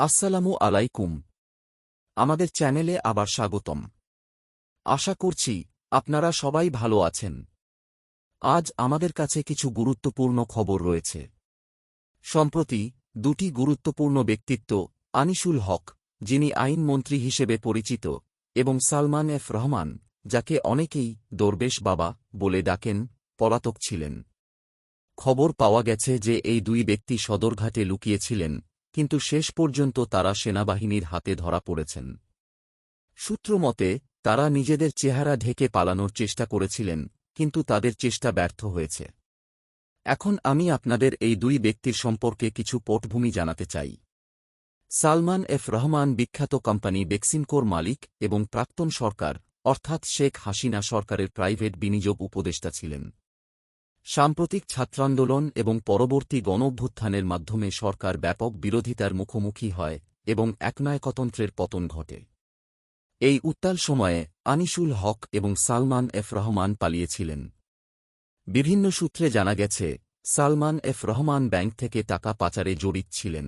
আসসালামু আলাইকুম। আমাদের চ্যানেলে আবার স্বাগতম। আশা করছি আপনারা সবাই ভালো আছেন। আজ আমাদের কাছে কিছু গুরুত্বপূর্ণ খবর রয়েছে। সম্প্রতি দুটি গুরুত্বপূর্ণ ব্যক্তিত্ব আনিসুল হক, যিনি আইনমন্ত্রী হিসেবে পরিচিত, এবং সালমান এফ রহমান, যাকে অনেকেই দরবেশ বাবা বলে ডাকেন, পলাতক ছিলেন। খবর পাওয়া গেছে যে এই দুই ব্যক্তি সদরঘাটে লুকিয়েছিলেন কিন্তু শেষ পর্যন্ত তারা সেনাবাহিনীর হাতে ধরা পড়েছেন। সূত্রমতে, তারা নিজেদের চেহারা ঢেকে পালানোর চেষ্টা করেছিলেন, কিন্তু তাদের চেষ্টা ব্যর্থ হয়েছে। এখন আমি আপনাদের এই দুই ব্যক্তির সম্পর্কে কিছু পটভূমি জানাতে চাই। সালমান এফ রহমান বিখ্যাত কোম্পানি বেক্সিমকোর মালিক এবং প্রাক্তন সরকার, অর্থাৎ শেখ হাসিনা সরকারের প্রাইভেট বিনিয়োগ উপদেষ্টা ছিলেন। সাম্প্রতিক ছাত্রান্দোলন এবং পরবর্তী গণভ্যুত্থানের মাধ্যমে সরকার ব্যাপক বিরোধিতার মুখোমুখি হয় এবং একনায়কতন্ত্রের পতন ঘটে। এই উত্তাল সময়ে আনিসুল হক এবং সালমান এফ রহমান পালিয়েছিলেন। বিভিন্ন সূত্রে জানা গেছে, সালমান এফ রহমান ব্যাংক থেকে টাকা পাচারে জড়িত ছিলেন।